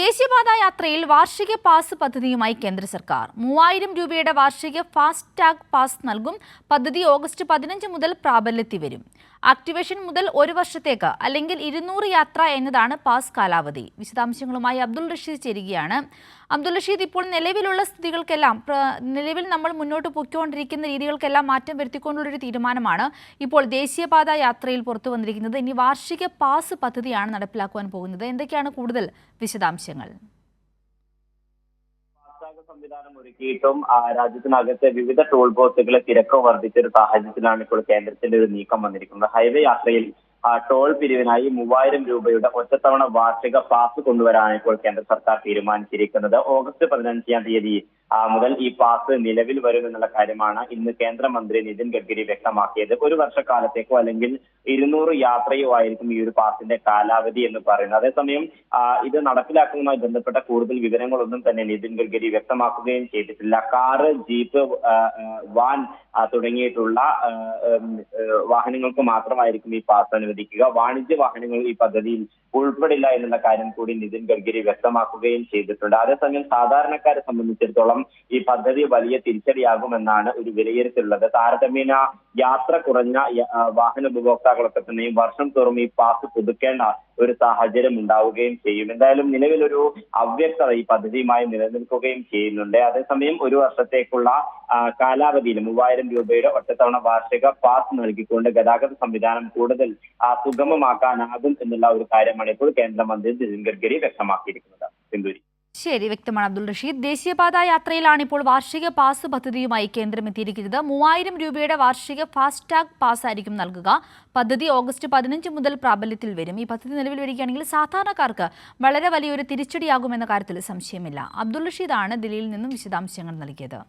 ദേശീയപാത യാത്രയിൽ വാർഷിക പാസ് പദ്ധതിയുമായി കേന്ദ്ര സർക്കാർ. മൂവായിരം രൂപയുടെ വാർഷിക ഫാസ്റ്റ് ടാഗ് പാസ് നൽകും. പദ്ധതി ഓഗസ്റ്റ് പതിനഞ്ച് മുതൽ പ്രാബല്യത്തിൽ വരും. ആക്ടിവേഷൻ മുതൽ ഒരു വർഷത്തേക്ക് അല്ലെങ്കിൽ ഇരുന്നൂറ് യാത്ര എന്നതാണ് പാസ് കാലാവധി. വിശദാംശങ്ങളുമായി അബ്ദുൾ റഷീദ് ചേരുകയാണ്. അബ്ദുൾ റഷീദ് ഇപ്പോൾ നിലവിലുള്ള സ്ഥിതികൾക്കെല്ലാം നിലവിൽ നമ്മൾ മുന്നോട്ട് പൊയ്ക്കൊണ്ടിരിക്കുന്ന രീതികൾക്കെല്ലാം മാറ്റം വരുത്തിക്കൊണ്ടുള്ളൊരു തീരുമാനമാണ് ഇപ്പോൾ ദേശീയപാത യാത്രയിൽ പുറത്തു വന്നിരിക്കുന്നത്. ഇനി വാർഷിക പാസ് പദ്ധതിയാണ് നടപ്പിലാക്കുവാൻ പോകുന്നത്. എന്തൊക്കെയാണ് കൂടുതൽ വിശദാംശങ്ങൾ? സംവിധാനം ഒരുക്കിയിട്ടും രാജ്യത്തിനകത്തെ വിവിധ ടോൾ ബോത്തുകളെ തിരക്ക് വർദ്ധിച്ച ഒരു സാഹചര്യത്തിലാണ് ഇപ്പോൾ കേന്ദ്രത്തിന്റെ ഒരു നീക്കം വന്നിരിക്കുന്നത്. ഹൈവേ യാത്രയിൽ ടോൾ പിരിവിനായി മൂവായിരം രൂപയുടെ ഒറ്റത്തവണ വാർഷിക പാസ് കൊണ്ടുവരാനാണ് ഇപ്പോൾ കേന്ദ്ര സർക്കാർ തീരുമാനിച്ചിരിക്കുന്നത്. ഓഗസ്റ്റ് പതിനഞ്ചാം തീയതി മുതൽ ഈ പാസ് നിലവിൽ വരുമെന്നുള്ള കാര്യമാണ് ഇന്ന് കേന്ദ്രമന്ത്രി നിതിൻ ഗഡ്കരി വ്യക്തമാക്കിയത്. ഒരു വർഷക്കാലത്തേക്കോ അല്ലെങ്കിൽ ഇരുന്നൂറ് യാത്രയോ ആയിരിക്കും ഈ ഒരു പാസിന്റെ കാലാവധി എന്ന് പറയുന്നത്. അതേസമയം ഇത് നടപ്പിലാക്കുന്നതുമായി ബന്ധപ്പെട്ട കൂടുതൽ വിവരങ്ങളൊന്നും തന്നെ നിതിൻ ഗഡ്കരി വ്യക്തമാക്കുകയും ചെയ്തിട്ടില്ല. കാറ് ജീപ്പ് വാൻ തുടങ്ങിയിട്ടുള്ള വാഹനങ്ങൾക്ക് മാത്രമായിരിക്കും ഈ പാസ് അനുവദിക്കുക. വാണിജ്യ വാഹനങ്ങൾ ഈ പദ്ധതിയിൽ ഉൾപ്പെടില്ല എന്നുള്ള കാര്യം കൂടി നിതിൻ ഗഡ്കരി വ്യക്തമാക്കുകയും ചെയ്തിട്ടുണ്ട്. അതേസമയം സാധാരണക്കാരെ സംബന്ധിച്ചിടത്തോളം ഈ പദ്ധതി വലിയ തിരിച്ചടിയാകുമെന്നാണ് ഒരു വിലയിരുത്തലുള്ളത്. താരതമ്യേന യാത്ര കുറഞ്ഞ വാഹന ഉപഭോക്താക്കളൊക്കെ തന്നെയും വർഷം തോറും ഈ പാസ് പുതുക്കേണ്ട ഒരു സാഹചര്യം ഉണ്ടാവുകയും ചെയ്യും. എന്തായാലും നിലവിലൊരു അവ്യക്തത ഈ പദ്ധതിയുമായി നിലനിൽക്കുകയും ചെയ്യുന്നുണ്ട്. അതേസമയം ഒരു വർഷത്തേക്കുള്ള കാലാവധിയിൽ മൂവായിരം രൂപയുടെ ഒറ്റത്തവണ വാർഷിക പാസ് നൽകിക്കൊണ്ട് ഗതാഗത സംവിധാനം കൂടുതൽ സുഗമമാക്കാനാകും എന്നുള്ള ഒരു കാര്യമാണ് ഇപ്പോൾ കേന്ദ്രമന്ത്രി നിതിൻ ഗഡ്കരി വ്യക്തമാക്കിയിരിക്കുന്നത്. സിന്ധൂരി. ശരി വ്യക്തമാണ് അബ്ദുൾ റഷീദ്. ദേശീയപാത യാത്രയിലാണ് ഇപ്പോൾ വാർഷിക പാസ് പദ്ധതിയുമായി കേന്ദ്രം എത്തിയിരിക്കുന്നത് മൂവായിരം രൂപയുടെ വാർഷിക ഫാസ്ടാഗ് പാസ് ആയിരിക്കും നൽകുക. പദ്ധതി ഓഗസ്റ്റ് പതിനഞ്ച് മുതൽ പ്രാബല്യത്തിൽ വരും. ഈ പദ്ധതി നിലവിൽ വരികയാണെങ്കിൽ സാധാരണക്കാർക്ക് വളരെ വലിയൊരു തിരിച്ചടിയാകുമെന്ന കാര്യത്തിൽ സംശയമില്ല. അബ്ദുൾ റഷീദാണ് ദില്ലിയിൽ നിന്നും വിശദാംശങ്ങൾ നൽകിയത്.